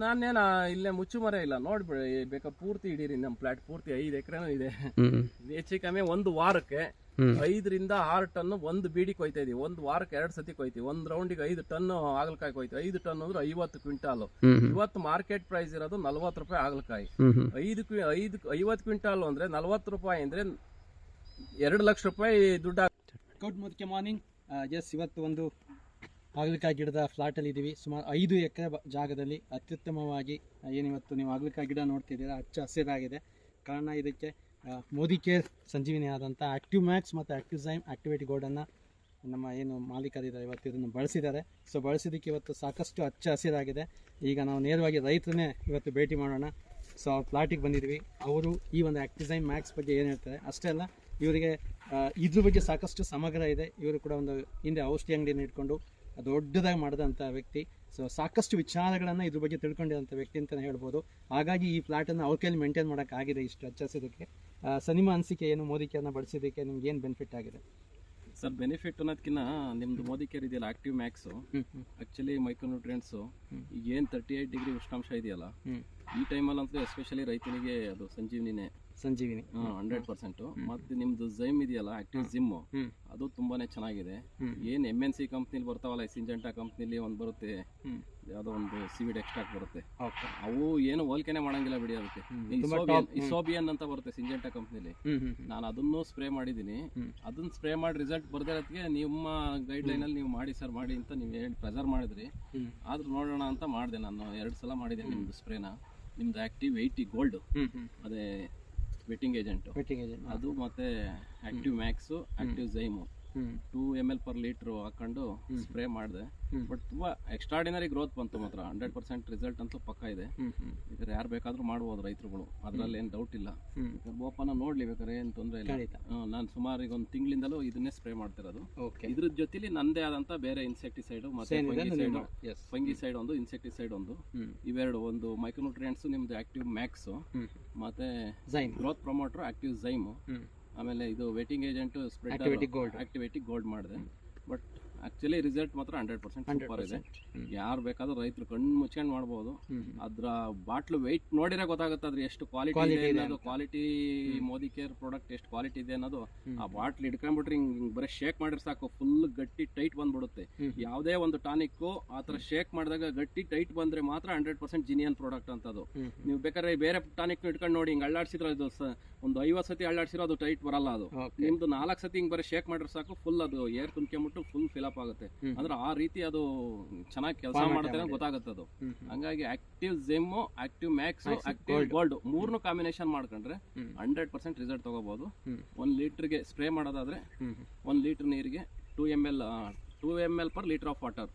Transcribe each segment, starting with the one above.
ನಾನೇನ ಇಲ್ಲೇ ಮುಚ್ಚುಮರೆ ಇಲ್ಲ ನೋಡ್ಬಿಡಿ ಬೇಕಾ ಪೂರ್ತಿ ಇಡೀರಿ ನಮ್ಮ ಫ್ಲಾಟ್ ಪೂರ್ತಿ ಐದು ಎಕರೆನೂ ಇದೆ. ಹೆಚ್ಚು ಕಮ್ಮಿ ಒಂದು ವಾರಕ್ಕೆ. ಐದರಿಂದ ಆರು ಟನ್ ಒಂದು ಬೀಡಿ ಕೊಯ್ತಾ ಇದೀವಿ. ಒಂದು ವಾರಕ್ಕೆ ಎರಡು ಸತಿ ಕೊಯ್ತೀವಿ. ಒಂದ್ ರೌಂಡಿಗೆ ಐದು ಟನ್ ಆಗಲಕಾಯಿ ಕೊಯ್ತೀವಿ. ಐದು ಟನ್ ಅಂದ್ರೆ ಐವತ್ತು ಕ್ವಿಂಟಾಲು. ಇವತ್ತು ಮಾರ್ಕೆಟ್ ಪ್ರೈಸ್ ಇರೋದು ನಲ್ವತ್ತು ರೂಪಾಯಿ ಆಗಲಕಾಯಿ ಐದು ಕ್ವಿ ಐದು ಐವತ್ತು ಕ್ವಿಂಟಾಲ್ ಅಂದ್ರೆ ನಲ್ವತ್ತು ರೂಪಾಯಿ ಅಂದ್ರೆ ಎರಡು ಲಕ್ಷ ರೂಪಾಯಿ ದುಡ್ಡು ಗುಡ್ ಮುದ್ಕೆ ಮಾರ್ನಿಂಗ್ ಜಸ್ಟ್ ಇವತ್ತು ಒಂದು ಹಾಗಲಕಾಯಿ ಗಿಡದ ಫ್ಲಾಟಲ್ಲಿ ಇದ್ದೀವಿ. ಸುಮಾರು ಐದು ಎಕರೆ ಜಾಗದಲ್ಲಿ ಅತ್ಯುತ್ತಮವಾಗಿ ಏನಿವತ್ತು ನೀವು ಹಾಗಲಕಾಯಿ ಗಿಡ ನೋಡ್ತಿದ್ದೀರಾ ಹಚ್ಚ ಹಸಿರಾಗಿದೆ. ಕಾರಣ ಇದಕ್ಕೆ ಮೋದಿ ಕೇರ್ ಸಂಜೀವಿನಿ ಆದಂಥ ಆಕ್ಟಿವ್ ಮ್ಯಾಕ್ಸ್ ಮತ್ತು ಆಕ್ಟಿವ್ ಝೈಮ್ ಆ್ಯಕ್ಟಿವೇಟಿ ಗೋಲ್ಡನ್ನು ನಮ್ಮ ಏನು ಮಾಲೀಕರಿದ್ದಾರೆ, ಇವತ್ತು ಇದನ್ನು ಬಳಸಿದ್ದಾರೆ. ಸೊ ಬಳಸಿದ್ದಕ್ಕೆ ಇವತ್ತು ಸಾಕಷ್ಟು ಹಚ್ಚ ಹಸಿರಾಗಿದೆ. ಈಗ ನಾವು ನೇರವಾಗಿ ರೈತರನ್ನೇ ಇವತ್ತು ಭೇಟಿ ಮಾಡೋಣ. ಸೊ ಅವ್ರ ಫ್ಲಾಟಿಗೆ ಬಂದಿದ್ವಿ ಅವರು ಈ ಒಂದು ಆಕ್ಟಿಸೈನ್ ಮ್ಯಾಕ್ಸ್ ಬಗ್ಗೆ ಏನು ಹೇಳ್ತಾರೆ? ಅಷ್ಟೇ ಅಲ್ಲ, ಇವರಿಗೆ ಇದ್ರ ಬಗ್ಗೆ ಸಾಕಷ್ಟು ಸಮಗ್ರ ಇದೆ. ಇವರು ಕೂಡ ಒಂದು ಹಿಂದೆ ಔಷಧಿ ಅಂಗಡಿಯನ್ನು ಇಟ್ಕೊಂಡು ದೊಡ್ಡದಾಗಿ ಮಾಡಿದಂಥ ವ್ಯಕ್ತಿ. ಸೊ ಸಾಕಷ್ಟು ವಿಚಾರಗಳನ್ನು ಇದ್ರ ಬಗ್ಗೆ ತಿಳ್ಕೊಂಡಿರೋಂಥ ವ್ಯಕ್ತಿ ಅಂತಲೇ ಹೇಳ್ಬೋದು. ಹಾಗಾಗಿ ಈ ಫ್ಲಾಟನ್ನು ಅವ್ರ ಕೈಲಿ ಮೇಂಟೈನ್ ಮಾಡೋಕ್ಕಾಗಿದೆ ಇಷ್ಟು ಹಚ್ಚಿಸೋದಕ್ಕೆ ಸಿನಿಮಾ ಅನಿಸಿಕೆ ಏನು ಮೋದಿಕೆಯನ್ನು ಬಳಸಿದ್ದಕ್ಕೆ ನಿಮ್ಗೆ ಏನು ಬೆನಿಫಿಟ್ ಆಗಿದೆ? ಸರ್ ಬೆನಿಫಿಟ್ ಅನ್ನೋದಕ್ಕಿಂತ ನಿಮ್ದು ಮೋದಿ ಕೇರ್ ಇದೆಯಲ್ಲ active max actually micronutrients actually micronutrients ಈಗ ಏನು ತರ್ಟಿ ಏಟ್ ಡಿಗ್ರಿ ಉಷ್ಣಾಂಶ ಇದೆಯಲ್ಲ ಈ ಟೈಮಲ್ಲಂತೂ ಎಸ್ಪೆಷಲಿ ರೈತನಿಗೆ ಅದು ಸಂಜೀವಿನಿನೇ ಸಂಜೀವಿನಿ. ಹಂಡ್ರೆಡ್ ಪರ್ಸೆಂಟ್ ಮತ್ತೆ ನಿಮ್ದು ಜೈಮ್ ಇದೆಯಲ್ಲ ಆಕ್ಟಿವ್ ಜಿಮ್ ಅದು ತುಂಬಾನೇ ಚೆನ್ನಾಗಿದೆ. ಏನ್ ಎಂ ಎನ್ ಸಿ ಕಂಪ್ನಿಲಿ ಬರ್ತಾವಲ್ಲ ಸಿಂಜೆಂಟಾ ಕಂಪ್ನಿಲಿ ಒಂದ್ ಬರುತ್ತೆ. ಯಾವ್ದೋ ಒಂದು ಸಿವಿಡ್ ಎಕ್ಸ್ಟ್ರಾಕ್ಟ್ ಬರುತ್ತೆ. ಅವು ಏನು ಹೋಲ್ಕೆನೆ ಮಾಡಂಗಿಲ್ಲ ಬಿಡಿ ಅದಕ್ಕೆ. ಇಸೋಬಿಯನ್- ಅಂತ ಬರುತ್ತೆ ಸಿಂಜೆಂಟಾ ಕಂಪ್ನಿಲಿ ನಾನು ಅದನ್ನು ಸ್ಪ್ರೇ ಮಾಡಿದೀನಿ ಅದನ್ನ ಸ್ಪ್ರೇ ಮಾಡಿ ರಿಸಲ್ಟ್ ಬರ್ದಿರೋದಕ್ಕೆ ನಿಮ್ಮ ಗೈಡ್ ಲೈನ್ ಅಲ್ಲಿ ನೀವು ಮಾಡಿ ಸರ್ ಮಾಡಿ ಅಂತ ನೀವು ಹೇಳಿ ಪ್ರೆಸರ್ ಮಾಡಿದ್ರಿ. ಆದ್ರೂ ನೋಡೋಣ ಅಂತ ಮಾಡಿದೆ ನಾನು. ಎರಡು ಸಲ ಮಾಡಿದೆ ನಿಮ್ದು ಸ್ಪ್ರೇನ ನಿಮ್ದು ಆಕ್ಟಿವ್ ಏಯ್ಟಿ ಗೋಲ್ಡ್ ಅದೇ ವೆಟ್ಟಿಂಗ್ ಏಜೆಂಟ್ ಏಜೆಂಟ್ ಅದು ಮತ್ತೆ active max active zyme two M L per litre ಹಾಕೊಂಡು ಸ್ಪ್ರೇ ಮಾಡಿದೆ. ಬಟ್ ತುಂಬಾ ಎಕ್ಸ್ಟ್ರಾಡಿನರಿ ಗ್ರೋತ್ ಬಂತು ಮಾತ್ರ. ಹಂಡ್ರೆಡ್ ಪರ್ಸೆಂಟ್ ರಿಸಲ್ಟ್ ಅಂತೂ ಪಕ್ಕ ಇದೆ. ಬೇಕಾದ್ರೆ ಯಾರು ಬೇಕಾದ್ರೂ ಮಾಡ್ಬೋದು ರೈತರುಗಳು. ಅದ್ರಲ್ಲಿ ಏನು ಡೌಟ್ ಇಲ್ಲ. ಬೋಪನ ನೋಡ್ಲಿ ಬೇಕಾದ್ರೆ ಏನು ತೊಂದರೆ ಇಲ್ಲ. ನಾನು ಸುಮಾರು ಈಗ ಒಂದು ತಿಂಗಳಿಂದಲೂ ಇದನ್ನೇ ಸ್ಪ್ರೇ ಮಾಡ್ತಿರೋದು. ಇದ್ರ ಜೊತೆಲಿ ನಂದೇ ಆದಂತ ಬೇರೆ ಇನ್ಸೆಕ್ಟಿಸೈಡ್ ಮತ್ತೆ ಫಂಗಿಸೈಡ್ ಒಂದು ಇನ್ಸೆಕ್ಟಿಸೈಡ್ ಒಂದು. ಇವೆರಡು ಒಂದು ಮೈಕ್ರೋನ್ಯೂಟ್ರಿಯೆಂಟ್ಸ್ ನಿಮ್ದು ಆಕ್ಟಿವ್ ಮ್ಯಾಕ್ಸ್ ಮತ್ತೆ ಗ್ರೋತ್ ಪ್ರೊಮೋಟರ್ ಆಕ್ಟಿವ್ ಝೈಮ್ ಆಮೇಲೆ ಇದು wetting agent spread activity gold activity gold ಮಾಡಿದೆ. ಬಟ್ ಆಕ್ಚುಲಿ ರಿಸಲ್ಟ್ ಮಾತ್ರ ಹಂಡ್ರೆಡ್ ಪರ್ಸೆಂಟ್ ಸೂಪರ್ ಇದೆ. ಯಾರು ಬೇಕಾದ್ರೂ ರೈತರು ಕಣ್ಣು ಮುಚ್ಕೊಂಡು ಮಾಡ್ಬೋದು. ಹ್ಞೂ ಅದ್ರ ಬಾಟ್ಲು ವೆಯ್ಟ್ ನೋಡಿದ್ರೆ ಗೊತ್ತಾಗುತ್ತೆ ಅದ್ರ ಎಷ್ಟು ಕ್ವಾಲಿಟಿ ಇದೆ ಅನ್ನೋದು. ಕ್ವಾಲಿಟಿ ಮೋದಿ ಕೇರ್ ಪ್ರಾಡಕ್ಟ್ ಎಷ್ಟು ಕ್ವಾಲಿಟಿ ಇದೆ ಅನ್ನೋದು. ಆ ಬಾಟ್ಲ್ ಹಿಡ್ಕೊಂಡ್ಬಿಟ್ರೆ ಹಿಂಗ್ ಬರೀ ಶೇಕ್ ಮಾಡಿದ್ರೆ ಸಾಕು. ಫುಲ್ ಗಟ್ಟಿ ಟೈಟ್ ಬಂದ್ಬಿಡುತ್ತೆ. ಯಾವುದೇ ಒಂದು ಟಾನಿಕ್ ಆ ಥರ ಶೇಕ್ ಮಾಡಿದಾಗ ಗಟ್ಟಿ ಟೈಟ್ ಬಂದ್ರೆ ಮಾತ್ರ ಹಂಡ್ರೆಡ್ ಪರ್ಸೆಂಟ್ ಜಿನಿಯನ್ ಪ್ರಾಡಕ್ಟ್ ಅಂತದು. ಅದು ನೀವು ಬೇಕಾದ್ರೆ ಬೇರೆ ಟಾನಿಕ್ ಇಟ್ಕೊಂಡು ನೋಡಿ ಹಿಂಗ್ ಅಳ್ಳಾಡ್ಸಿದ್ರೆ ಅದು ಒಂದು ಐವತ್ತು ಸತಿ ಅಳ್ಳಾಡ್ಸಿರೋ ಅದು ಟೈಟ್ ಬರಲ್ಲ ಅದು. ನಿಮ್ದು ನಾಲ್ಕು ಸತಿ ಹಿಂಗ್ ಬರೀ ಶೇಕ್ ಮಾಡಿದ್ರೆ ಸಾಕು. ಫುಲ್ ಅದು ಏರ್ ತುಂಬ್ಕೊಂಬಿಟ್ಟು ಫುಲ್ ಫಿಲಪ್ ಆಗುತ್ತೆ. ಅಂದ್ರೆ ಆ ರೀತಿ ಅದು ಚೆನ್ನಾಗಿ ಕೆಲಸ ಮಾಡುತ್ತೆ. ಗೊತ್ತಾಗುತ್ತೆ ಅದು. ಹಂಗಾಗಿ active zyme active max active gold ಮೂರ್ನು combination ಮಾಡ್ಕೊಂಡ್ರೆ. ಹಂಡ್ರೆಡ್ ಪರ್ಸೆಂಟ್ ರಿಸಲ್ಟ್ ತಗೋಬಹುದು ಒಂದ್ ಲೀಟರ್ಗೆ ಸ್ಪ್ರೇ ಮಾಡೋದಾದ್ರೆ ಒಂದ್ ಲೀಟರ್ ನೀರಿಗೆ two M L two M L per litre of water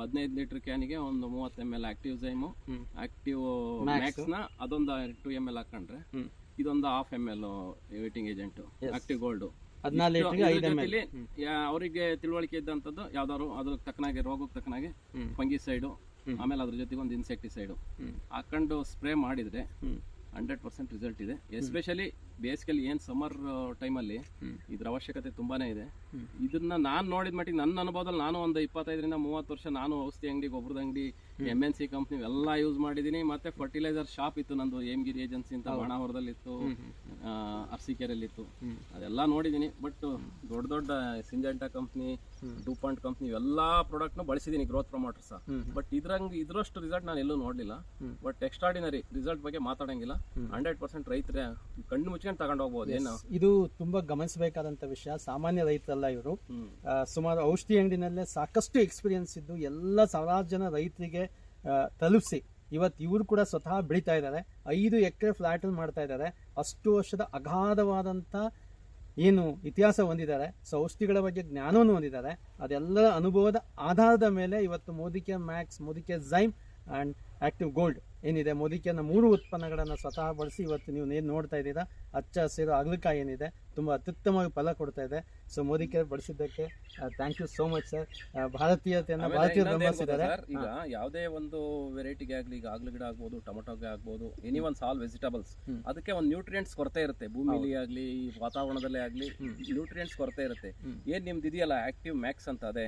ಹದಿನೈದು ಲೀಟರ್ ಕ್ಯಾನಿಗೆ ಒಂದು ಮೂವತ್ತು M L active zyme active ಮ್ಯಾಕ್ಸ್ನ ಅದೊಂದು ಟೂ ಎಂ ಎಲ್ ಹಾಕೊಂಡ್ರೆ ಇದೊಂದು half M L wetting agent active gold ಹದಿನಾರು ಲೀಟ್ರಿಗೆ ಐದು ಎಂ ಎಲ್ ಅವರಿಗೆ ತಿಳುವಳಿಕೆ ಇದ್ದಂಥದ್ದು ಯಾವ್ದಾದ್ರು ಅದ್ರ ತಕ್ಕನಾಗೆ ರೋಗಕ್ಕೆ ತಕ್ಕನಾಗೆ ಫಂಗಿ ಸೈಡು ಆಮೇಲೆ ಅದ್ರ ಜೊತೆಗೆ ಒಂದು ಇನ್ಸೆಕ್ಟಿಸೈಡು. ಹಾಕೊಂಡು ಸ್ಪ್ರೇ ಮಾಡಿದ್ರೆ ಹಂಡ್ರೆಡ್ ಪರ್ಸೆಂಟ್ ರಿಸಲ್ಟ್ ಇದೆ. ಎಸ್ಪೆಷಲಿ ಬೇಸಿಗೆಲಿ ಏನು ಸಮ್ಮರ್ ಟೈಮಲ್ಲಿ. ಇದ್ರ ಅವಶ್ಯಕತೆ ತುಂಬಾನೇ ಇದೆ. ಇದನ್ನ ನಾನು ನೋಡಿದ ಮಟ್ಟಿಗೆ ನನ್ನ ಅನುಭವದಲ್ಲಿ ನಾನು ಒಂದು ಇಪ್ಪತ್ತೈದರಿಂದ ಮೂವತ್ತು ವರ್ಷ ನಾನು ಔಷಧಿ ಅಂಗಡಿ ಗೊಬ್ಬರದ ಅಂಗಡಿ ಎಂ ಎನ್ ಸಿ ಕಂಪ್ನಿ ಎಲ್ಲ ಯೂಸ್ ಮಾಡಿದ್ದೀನಿ ಮತ್ತೆ ಫರ್ಟಿಲೈಸರ್ ಶಾಪ್ ಇತ್ತು ನಂದು ಏಮ್ಗಿರಿ ಏಜೆನ್ಸಿ ಅಂತ ಬಾಣಾವರದಲ್ಲಿ ಇತ್ತು ಅರ್ಸಿಕೆರೆಯಲ್ಲಿ ಇತ್ತು. ಅದೆಲ್ಲ ನೋಡಿದ್ದೀನಿ ಬಟ್ ದೊಡ್ಡ ದೊಡ್ಡ ಸಿಂಜೆಂಟಾ ಕಂಪ್ನಿ ಪಾಯಿಂಟ್ ಕಂಪ್ನಿ ಪ್ರಾಡಕ್ಟ್ನ ಬಳಸಿದ್ದೀನಿ ಗ್ರೋತ್ ಪ್ರಮೋಟರ್ಸ್. ಬಟ್ ಇದ್ರಂಗ್ ಇದ್ರಷ್ಟು ರಿಸಲ್ಟ್ ನಾನು ಎಲ್ಲೂ ನೋಡಲಿಲ್ಲ. ಬಟ್ ಎಕ್ಸ್ಟ್ರಾಡಿನರಿ ರಿಸಲ್ಟ್ ಬಗ್ಗೆ ಮಾತಾಡಂಗಿಲ್ಲ. ಹಂಡ್ರೆಡ್ ಪರ್ಸೆಂಟ್ ರೈತರ ಕಣ್ಣು ಮುಚ್ಕೊಂಡು ತಗೊಂಡು ಹೋಗ್ಬೋದು ಏನು? ಇದು ತುಂಬಾ ಗಮನಿಸಬೇಕಾದಂತ ವಿಷಯ. ಸಾಮಾನ್ಯ ರೈತರಲ್ಲ ಇವರು. ಸುಮಾರು ಔಷಧಿ ಅಂಗಡಿನಲ್ಲೇ ಸಾಕಷ್ಟು ಎಕ್ಸ್ಪೀರಿಯನ್ಸ್ ಇದ್ದು ಎಲ್ಲ ಸಾವಿರಾರು ಜನ ರೈತರಿಗೆ ತಲುಪಿಸಿ. ಇವತ್ತು ಇವರು ಕೂಡ ಸ್ವತಃ ಬೆಳೀತಾ ಇದ್ದಾರೆ. ಐದು ಎಕರೆ ಫ್ಲಾಟ್ ಮಾಡ್ತಾ ಇದ್ದಾರೆ. ಅಷ್ಟು ವರ್ಷದ ಅಗಾಧವಾದಂಥ ಏನು ಇತಿಹಾಸ ಹೊಂದಿದ್ದಾರೆ. ಸೊ ಔಷಧಿಗಳ ಬಗ್ಗೆ ಜ್ಞಾನವನ್ನು ಹೊಂದಿದ್ದಾರೆ. ಅದೆಲ್ಲರ ಅನುಭವದ ಆಧಾರದ ಮೇಲೆ ಇವತ್ತು Modicare max Modicare zyme and active gold ಏನಿದೆ? ಮೋದಿಕೆಯನ್ನ ಮೂರು ಉತ್ಪನ್ನಗಳನ್ನು ಸ್ವತಃ ಬಳಸಿ ಇವತ್ತು ನೀವು ಏನು ನೋಡ್ತಾ ಇದ್ದೀರಾ? ಹಚ್ಚ ಹಸಿರು ಅಗಲಕಾಯಿ ಏನಿದೆ? ತುಂಬ ಅತ್ಯುತ್ತಮವಾಗಿ ಫಲ ಕೊಡ್ತಾ ಇದೆ. So ಮೋದಿಕೆ ಬಳಸಿದ್ದಕ್ಕೆ thank you so much sir ಭಾರತೀಯತೆಯನ್ನು ಭಾರತೀಯ? ಈಗ ಯಾವುದೇ ಒಂದು ವೆರೈಟಿಗೆ ಆಗ್ಲಿ ಈಗ ಆಗ್ಲಿ ಗಿಡ ಆಗ್ಬೋದು ಟೊಮೊಟೊಗೆ ಆಗ್ಬೋದು ಎನಿ ಒನ್ ಸಾಲ್ ವೆಜಿಟೇಬಲ್ಸ್ ಅದಕ್ಕೆ ಒಂದು ನ್ಯೂಟ್ರಿಯೆಂಟ್ಸ್ ಕೊರತೆ ಇರುತ್ತೆ. ಭೂಮಿಲಿ ಆಗ್ಲಿ ವಾತಾವರಣದಲ್ಲೇ ಆಗ್ಲಿ ನ್ಯೂಟ್ರಿಯೆಂಟ್ಸ್ ಕೊರತೆ ಇರುತ್ತೆ. ಏನ್ ನಿಮ್ದು ಇದೆಯಲ್ಲ? ಆಕ್ಟಿವ್ ಮ್ಯಾಕ್ಸ್ ಅಂತ ಅದೇ.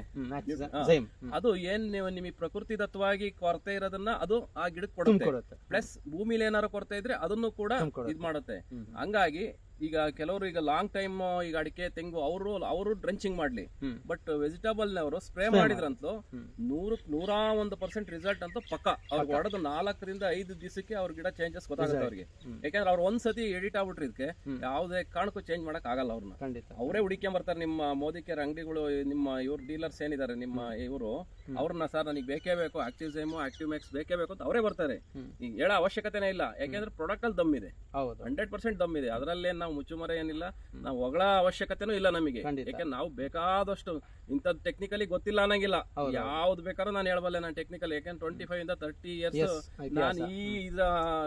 ಅದು ಏನ್ ನಿಮಗೆ ಪ್ರಕೃತಿ ದತ್ತವಾಗಿ ಕೊರತೆ ಇರೋದನ್ನ ಅದು ಆ ಗಿಡಕ್ಕೆ ಕೊಡುತ್ತೆ. ಪ್ಲಸ್ ಭೂಮಿಲಿ ಏನಾರು ಕೊರತೆ ಇದ್ರೆ ಅದನ್ನು ಕೂಡ ಇದು ಮಾಡುತ್ತೆ. ಹಂಗಾಗಿ ಈಗ ಕೆಲವರು ಈಗ ಲಾಂಗ್ ಟೈಮ್ ಈಗ ಅಡಿಕೆ ತೆಂಗು ಅವರು ಅವರು ಡ್ರಂಚಿಂಗ್ ಮಾಡ್ಲಿ. ಬಟ್ ವೆಜಿಟೇಬಲ್ ನವರು ಸ್ಪ್ರೇ ಮಾಡಿದ್ರಂತೂ ಹ್ಮ್. ನೂರು ನೂರ ಒಂದು ಪರ್ಸೆಂಟ್ ರಿಸಲ್ಟ್ ಅಂತೂ ಪಕ್ಕ. ಅವ್ರಿಗೆ ಹೊಡೆದು ನಾಲ್ಕರಿಂದ ಐದು ದಿವಸಕ್ಕೆ ಅವ್ರ ಗಿಡ ಚೇಂಜಸ್ ಗೊತ್ತಾಗುತ್ತೆ. ಅವ್ರಿಗೆ. ಯಾಕಂದ್ರೆ ಅವ್ರು ಒಂದ್ಸತಿ ಎಡಿಟ್ ಆಗ್ಬಿಟ್ರಿ ಇದಕ್ಕೆ. ಯಾವುದೇ ಕಾರಣಕ್ಕೂ ಚೇಂಜ್ ಮಾಡಕ್ ಆಗಲ್ಲ ಅವ್ರನ್ನ ಖಂಡಿತ. ಅವರೇ ಹುಡುಕೊಂಡ್ ಬರ್ತಾರೆ ನಿಮ್ಮ ಮೋದಿ ಕೇರ್ ಅಂಗಡಿಗಳು ನಿಮ್ಮ ಇವ್ರ ಡೀಲರ್ಸ್ ಏನಿದ್ದಾರೆ ನಿಮ್ಮ ಇವರು. ಅವ್ರನ್ನ ಸರ್ ನನಗೆ ಬೇಕೇ ಬೇಕು ಆಕ್ಟಿವ್ ಝೈಮು ಆಕ್ಟಿವ್ ಮ್ಯಾಕ್ಸ್ ಬೇಕೇ ಬೇಕು ಅಂತ ಅವರೇ ಬರ್ತಾರೆ. ಈಗ ಹೇಳೋ ಅವಶ್ಯಕತೆನೇ ಇಲ್ಲ. ಯಾಕೆಂದ್ರೆ ಪ್ರಾಡಕ್ಟ್ ಅಲ್ಲಿ ದಮ್ ಇದೆ ಹೌದು. ಹಂಡ್ರೆಡ್ ಪರ್ಸೆಂಟ್ ದಮ್ ಇದೆ ಅದರಲ್ಲೇನು ನಾವು ಮುಚ್ಚುಮರೆ ಏನಿಲ್ಲ ನಾವು ಒಗಳ ಅವಶ್ಯಕತೆನೂ ಇಲ್ಲ ನಮಗೆ. ಯಾಕೆ ನಾವು ಬೇಕಾದಷ್ಟು ಇಂಥದ್ದು ಟೆಕ್ನಿಕಲಿ ಗೊತ್ತಿಲ್ಲ ಅನ್ನಂಗಿಲ್ಲ. ಯಾವ್ದು ಬೇಕಾದ್ರೂ ನಾನು ಹೇಳಬಲ್ಲೆ ನಾನು ಟೆಕ್ನಿಕಲ್ ಯಾಕೆಂದ್ರೆ ಟ್ವೆಂಟಿ ಫೈವ್ ಇಂದ ತರ್ಟಿ ಇಯರ್ಸ್ ನಾನು ಈ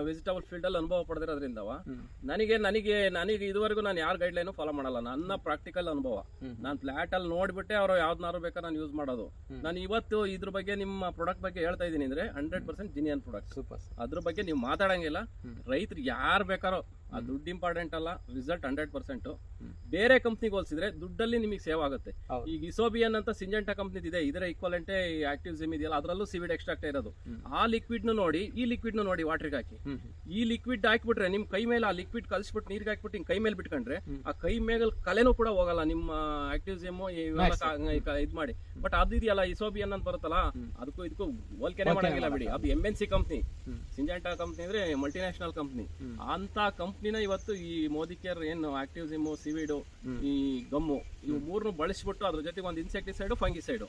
ವೆಜಿಟಬಲ್ ಫೀಲ್ಡ್ ಅಲ್ಲಿ ಅನುಭವ ಪಡೆದಿರೋದ್ರಿಂದವ ನನಗೆ ನನಗೆ ನನಗೆ ಇದುವರೆಗೂ ನಾನು ಯಾರ ಗೈಡ್ಲೈನು ಫಾಲೋ ಮಾಡಲ್ಲ. ನನ್ನ ಪ್ರಾಕ್ಟಿಕಲ್ ಅನುಭವ. ನಾನು ಫ್ಲಾಟ್ ಅಲ್ಲಿ ನೋಡ್ಬಿಟ್ಟೆ ಅವ್ರು ಯಾವ್ದನ್ನಾರು ಬೇಕಾದ್ರೆ ನಾನು ಯೂಸ್ ಮಾಡೋದು. ನಾನು ಇವತ್ತು ಇದ್ರ ಬಗ್ಗೆ ನಿಮ್ಮ ಪ್ರಾಡಕ್ಟ್ ಬಗ್ಗೆ ಹೇಳ್ತಾ ಇದ್ದೀನಿ ಅಂದ್ರೆ ಹಂಡ್ರೆಡ್ ಪರ್ಸೆಂಟ್ ಜಿನಿಯನ್ ಪ್ರಾಡಕ್ಟ್ ಅದ್ರ ಬಗ್ಗೆ ನೀವು ಮಾತಾಡಂಗಿಲ್ಲ. ರೈತರು ಯಾರು ಬೇಕಾರೋ ಆ ದುಡ್ಡು ಇಂಪಾರ್ಟೆಂಟ್ ಅಲ್ಲ ರಿಸಲ್ಟ್ ಹಂಡ್ರೆಡ್ ಪರ್ಸೆಂಟು. ಬೇರೆ ಕಂಪ್ನಿಗೆ ಹೋಲಿಸಿದ್ರೆ ದುಡ್ಡಲ್ಲಿ ನಿಮಗೆ ಸೇವ್ ಆಗುತ್ತೆ. ಈಗ ಇಸೋಬಿಯನ್ ಅಂತ ಸಿಂಜೆಂಟಾ ಕಂಪ್ನಿ ಇದೆ ಇದರ ಈಕ್ವಲೆಂಟೇ ಆಕ್ಟಿವ್ ಜಿಮ್ ಇದೆಯಲ್ಲ ಅದರಲ್ಲೂ ಸಿವಿಡ್ ಎಕ್ಸ್ಟ್ರಾಕ್ಟ್ ಇರೋದು. ಆ ಲಿಕ್ವಿಡ್ ನೋಡಿ ಈ ಲಿಕ್ವಿಡ್ ನು ನೋಡಿ ವಾಟರ್ಗೆ ಹಾಕಿ. ಈ ಲಿಕ್ವಿಡ್ ಹಾಕ್ಬಿಟ್ರೆ ನಿಮ್ ಕೈ ಮೇಲೆ ಆ ಲಿಕ್ವಿಡ್ ಕಲ್ಸ್ಬಿಟ್ಟು ನೀರ್ಗೆ ಹಾಕ್ಬಿಟ್ಟು ಹಿಂಗ್ ಕೈ ಮೇಲೆ ಬಿಟ್ಕೊಂಡ್ರೆ ಆ ಕೈ ಮೇಲೆ ಕಲೆನೂ ಕೂಡ ಹೋಗಲ್ಲ ನಿಮ್ಮ ಆಕ್ಟಿವ್ ಜಿಮ್. ಇದ್ ಮಾಡಿ. ಬಟ್ ಅದು ಇದೆಯಲ್ಲ ಇಸೋಬಿಯನ್ ಅಂತ ಬರುತ್ತಲ್ಲ. ಅದಕ್ಕೂ ಇದಕ್ಕೂ ಹೋಲ್ಕೆನೆ ಮಾಡಂಗಿಲ್ಲ ಬಿಡಿ. ಅದು M N C company. Syngenta company ಅಂದ್ರೆ ಮಲ್ಟಿನ್ಯಾಷನಲ್ ಕಂಪ್ನಿ. ಅಂತ ಕಂಪ್ನಿನ ಇವತ್ತು ಈ ಮೋದಿ ಕೇರ್ ಏನು ಆಕ್ಟಿವ್ ಜಿಮ್ ಸಿವಿಡು. ಈ ಗಮ್ಮು ಇವು ಮೂರನ್ನು ಬಳಸಿಬಿಟ್ಟು ಅದ್ರ ಜೊತೆಗೆ ಒಂದು ಇನ್ಸೆಕ್ಟಿಸೈಡ್ ಫಂಗಿಸೈಡ್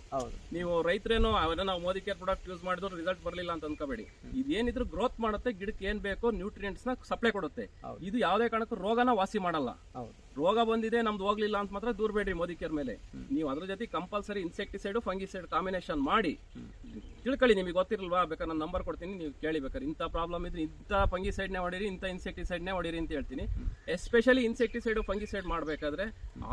ನೀವು ರೈತರೇನು ಅವನ್ನ ನಾವು ಮೋದಿ ಕೇರ್ ಪ್ರಾಡಕ್ಟ್ ಯೂಸ್ ಮಾಡಿದ್ರು ರಿಸಲ್ಟ್ ಬರಲಿಲ್ಲ ಅಂತ ಅನ್ಕೋಬೇಡಿ. ಇದೇನಿದ್ರು ಗ್ರೋತ್ ಮಾಡುತ್ತೆ ಗಿಡಕ್ಕೆ ಏನ್ ಬೇಕೋ ನ್ಯೂಟ್ರಿಯೆಂಟ್ಸ್ನ ಸಪ್ಲೈ ಕೊಡುತ್ತೆ. ಇದು ಯಾವುದೇ ಕಾರಣಕ್ಕೂ ರೋಗನ ವಾಸಿ ಮಾಡಲ್ಲ. ಹೌದು. ರೋಗ ಬಂದಿದೆ ನಮ್ದು ಹೋಗ್ಲಿಲ್ಲ ಅಂತ ಮಾತ್ರ ದೂರ ಬೇಡ್ರಿ ಮೋದಿ ಕೇರ್ ಮೇಲೆ. ನೀವು ಅದ್ರ ಜೊತೆ ಕಂಪಲ್ಸರಿ ಇನ್ಸೆಕ್ಟಿಸೈಡ್ ಫಂಗಿಸೈಡ್ ಕಾಂಬಿನೇಷನ್ ಮಾಡಿ ತಿಳ್ಕೊಳ್ಳಿ, ನಿಮಗೆ ಗೊತ್ತಿರಲ್ವಾ? ಬೇಕಾದ್ರೆ ನಾನು ನಂಬರ್ ಕೊಡ್ತೀನಿ, ನೀವು ಕೇಳಿ ಬೇಕಾದ್ರೆ. ಇಂಥ ಪ್ರಾಬ್ಲಮ್ ಇದ್ರೆ ಇಂಥ ಫಂಗಿಸೈಡ್ನೇ ಹೊಡೀರಿ, ಇಂಥ ಇನ್ಸೆಕ್ಟಿಸೈಡ್ನೇ ಹೊಡೀರಿ ಅಂತ ಹೇಳ್ತೀನಿ. ಎಸ್ಪೆಷಲಿ ಇನ್ಸೆಕ್ಟಿಸೈಡು ಫಂಗಿಸೈಡ್ ಮಾಡಬೇಕಾದ್ರೆ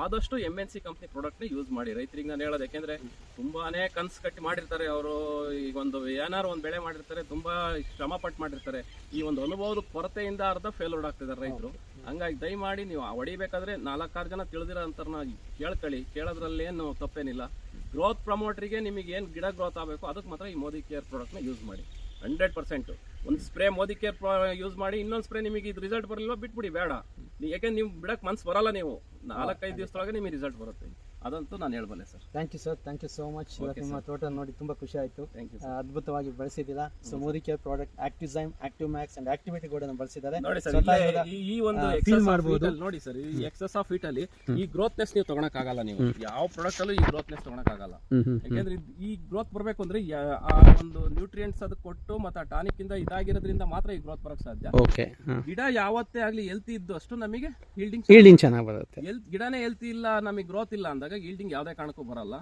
ಆದಷ್ಟು ಎಂ ಎನ್ ಸಿ ಕಂಪ್ನಿ ಪ್ರಾಡಕ್ಟ್ನ ಯೂಸ್ ಮಾಡಿ. ರೈತರಿಗೆ ನಾನು ಹೇಳೋದು, ಯಾಕೆಂದರೆ ತುಂಬಾ ಕನ್ಸು ಕಟ್ಟಿ ಮಾಡಿರ್ತಾರೆ ಅವರು. ಈಗ ಒಂದು ಏನಾರು ಒಂದು ಬೆಳೆ ಮಾಡಿರ್ತಾರೆ, ತುಂಬ ಶ್ರಮ ಪಟ್ಟು ಮಾಡಿರ್ತಾರೆ. ಈ ಒಂದು ಅನುಭವದ ಕೊರತೆಯಿಂದ ಅರ್ಧ ಫೇಲ್ ಆಗ್ತಿದ್ದಾರೆ ರೈತರು. ಹಂಗಾಗಿ ದಯಮಾಡಿ ನೀವು ಹೊಡಿಬೇಕಾದ್ರೆ ನಾಲ್ಕಾರು ಜನ ತಿಳಿದಿರೋ ಅಂತಾರನ್ನ ಕೇಳ್ಕೊಳ್ಳಿ. ಕೇಳೋದ್ರಲ್ಲೇನು ತಪ್ಪೇನಿಲ್ಲ. ಗ್ರೋತ್ ಪ್ರಮೋಟ್ರಿಗೆ ನಿಮಗೆ ಏನು ಗಿಡ ಗ್ರೋತ್ ಆಗಬೇಕು, ಅದಕ್ಕೆ ಮಾತ್ರ ಈ ಮೋದಿ ಕೇರ್ ಪ್ರಾಡಕ್ಟ್ನ ಯೂಸ್ ಮಾಡಿ. ಹಂಡ್ರೆಡ್ ಪರ್ಸೆಂಟ್ ಒಂದು ಸ್ಪ್ರೇ ಮೋದಿ ಕೇರ್ ಯೂಸ್ ಮಾಡಿ, ಇನ್ನೊಂದು ಸ್ಪ್ರೇ ನಿಮಗೆ ಇದು ರಿಸಲ್ಟ್ ಬರಲಿಲ್ಲ ಬಿಟ್ಬಿಡಿ, ಬೇಡ. ಯಾಕೆಂದ್ರೆ ನೀವು ಬಿಡಕ್ಕೆ ಮನ್ಸು ಬರಲ್ಲ ನೀವು. ನಾಲ್ಕೈದು ದಿವಸದೊಳಗೆ ನಿಮಗೆ ರಿಸಲ್ಟ್ ಬರುತ್ತೆ. ಅದಂತೂ ನಾನು ಹೇಳ್ಬಲ್ಲೆ sir. Thank you sir thank you so much ಇವತ್ತು ನಿಮ್ಮ ತೋಟ ನೋಡಿ ತುಂಬ ಖುಷಿ ಆಯಿತು. ಥ್ಯಾಂಕ್ ಯು ಅದ್ಭುತವಾಗಿ ಬಳಸಿದ್ದೀರಾ. So Modicare product active zyme active max and activity ಕೂಡ ಬಳಸಿದ್ದಾರೆ. ನೋಡಿ ಸರ್ ಈ- ಒಂದು ಫೀಲ್ ಮಾಡಬಹುದು ನೋಡಿ ಸರ್ ಈ ಎಕ್ಸಸ್ ಆಫ್ ಹೀಟ್ ಅಲ್ಲಿ ಈ ಗ್ರೋತ್ನೆಸ್ ನೀವು ತಗೊಳಕ್ ಆಗಲ್ಲ ನೀವು ಯಾವ ಪ್ರಾಡಕ್ಟ್ ಅಲ್ಲೂ ಈ ಗ್ರೋತ್ನೆಸ್ ತಗೊಳಕ್ ಆಗಲ್ಲ ಯಾಕೆಂದ್ರೆ ಈ ಗ್ರೋತ್ ಬರಬೇಕು ಅಂದ್ರೆ ಆ ಒಂದು ನ್ಯೂಟ್ರಿಯೆಂಟ್ಸ್ ಅದ್ ಕೊಟ್ಟು ಮತ್ತೆ ಆ ಟಾನಿಕ್ ಇಂದ ಇದಾಗಿರೋದ್ರಿಂದ ಮಾತ್ರ ಈ ಗ್ರೋತ್ ಬರಕ್ ಸಾಧ್ಯ. ಗಿಡ ಯಾವತ್ತೇ ಆಗ್ಲಿ ಹೆಲ್ತಿ ಇದ್ದು ಅಷ್ಟು ನಮಗೆ ಹೀಲ್ಡಿಂಗ್ ಹೀಲ್ಡಿಂಗ್ ಚೆನ್ನಾಗಿ ಬರುತ್ತೆ. ಗಿಡನೇ ಹೆಲ್ತಿ ಇಲ್ಲ ನಮಗೆ ಗ್ರೋತ್ ಇಲ್ಲ ಅಂದಾಗ ಈಲ್ಡಿಂಗ್ ಯಾವ್ದೇ ಕಾರಣಕ್ಕೂ ಬರಲ್ಲ.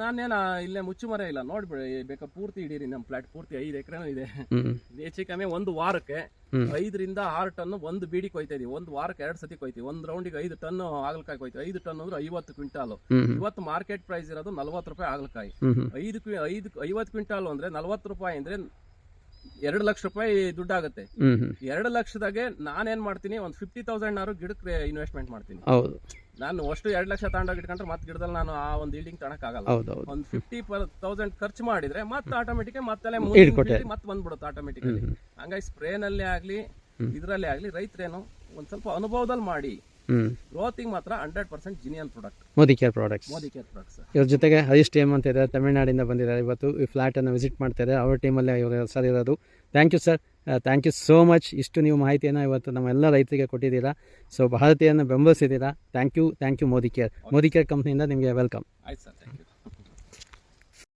ನಾನೇನ ಇಲ್ಲೇ ಮುಚ್ಚುಮರೆ ಇಲ್ಲ ನೋಡ್ಬಿಡಿ ಬೇಕಾ ಪೂರ್ತಿ ಹಿಡೀರಿ ನಮ್ಮ ಫ್ಲಾಟ್ ಪೂರ್ತಿ ಐದು ಎಕರೆನೂ ಇದೆ. ಹೆಚ್ಚು ಕಮ್ಮಿ ಒಂದು ವಾರಕ್ಕೆ. ಐದರಿಂದ ಆರು ಟನ್ ಒಂದು ಬೀಡಿ ಕೊಯ್ತಾ ಇದೀವಿ. ಒಂದು ವಾರಕ್ಕೆ ಎರಡು ಸತಿ ಕೊಯ್ತೀವಿ. ಒಂದು ರೌಂಡಿಗೆ ಐದು ಟನ್ ಆಗಲಕಾಯಿ ಕೊಯ್ತಿ ಐದು ಟನ್ ಅಂದ್ರೆ ಐವತ್ತು ಕ್ವಿಂಟಾಲ್. ಇವತ್ತು ಮಾರ್ಕೆಟ್ ಪ್ರೈಸ್ ಇರೋದು ನಲ್ವತ್ತು ರೂಪಾಯಿ ಆಗಲಕಾಯಿ ಐದು ಐದು ಐವತ್ತು ಕ್ವಿಂಟಾಲ್ ಅಂದ್ರೆ ನಲ್ವತ್ತು ರೂಪಾಯಿ ಅಂದ್ರೆ ಎರಡು ಲಕ್ಷ ರೂಪಾಯಿ ದುಡ್ಡಾಗುತ್ತೆ ಎರಡು ಲಕ್ಷದಾಗೆ ನಾನೇನ್ ಮಾಡ್ತೀನಿ ಒಂದು ಫಿಫ್ಟಿ ತೌಸಂಡ್ ಆರು ಗಿಡಕ್ಕೆ ಇನ್ವೆಸ್ಟ್ಮೆಂಟ್ ಮಾಡ್ತೀನಿ. ಹೌದು. ನಾನು ಅಷ್ಟು ಎರಡು ಲಕ್ಷ ತಗೊಂಡೋಗಿ ಇಟ್ಕೊಂಡ್ರೆ ಮತ್ತೆ ಗಿಡದಲ್ಲಿ ನಾನು ಆ ಒಂದು ಈಲ್ಡಿಂಗ್ ತಗೊಳಕ್ಕಾಗಲ್ಲ ಒಂದು ಫಿಫ್ಟಿ ಪರ್ ತೌಸಂಡ್ ಖರ್ಚು ಮಾಡಿದ್ರೆ ಮತ್ತೆ ಆಟೋಮೆಟಿಕ್ ಮತ್ತೆ. ಮತ್ತೆ ಬಂದ್ಬಿಡುತ್ತೆ ಆಟೋಮೆಟಿಕಲಿ ಹಂಗಾಗಿ ಸ್ಪ್ರೇನಲ್ಲೇ ಆಗ್ಲಿ ಇದ್ರಲ್ಲೇ ಆಗ್ಲಿ ರೈತರೇನು ಒಂದ್ ಸ್ವಲ್ಪ ಅನುಭವದಲ್ಲಿ ಮಾಡಿ. ಗ್ರೋತಿಂಗ್ ಮಾತ್ರ hundred percent genuine product Modicare product Modicare products ಇವ್ರ ಜೊತೆಗೆ ಹರೀಶ್ ಟೀಮ್ ಅಂತ ಇದ್ದಾರೆ ತಮಿಳ್ನಾಡಿಂದ ಬಂದಿದ್ದಾರೆ. ಇವತ್ತು ಈ ಫ್ಲ್ಯಾಟನ್ನು ವಿಸಿಟ್ ಮಾಡ್ತಾರೆ. ಅವ್ರ ಟೀಮಲ್ಲೇ ಇವರು ಸರ್ ಇರೋದು. Thank you sir thank you so much ಇಷ್ಟು ನೀವು ಮಾಹಿತಿಯನ್ನು ಇವತ್ತು ನಮ್ಮ ಎಲ್ಲ ರೈತರಿಗೆ ಕೊಟ್ಟಿದ್ದೀರಾ. ಸೊ ಭಾರತೀಯನ್ನು ಬೆಂಬಲಿಸಿದ್ದೀರಾ. Thank you thank you Modicare Modicare ಕಂಪ್ನಿಯಿಂದ ನಿಮಗೆ ವೆಲ್ಕಮ್ ಆಯ್ತು ಸರ್ ಥ್ಯಾಂಕ್ ಯು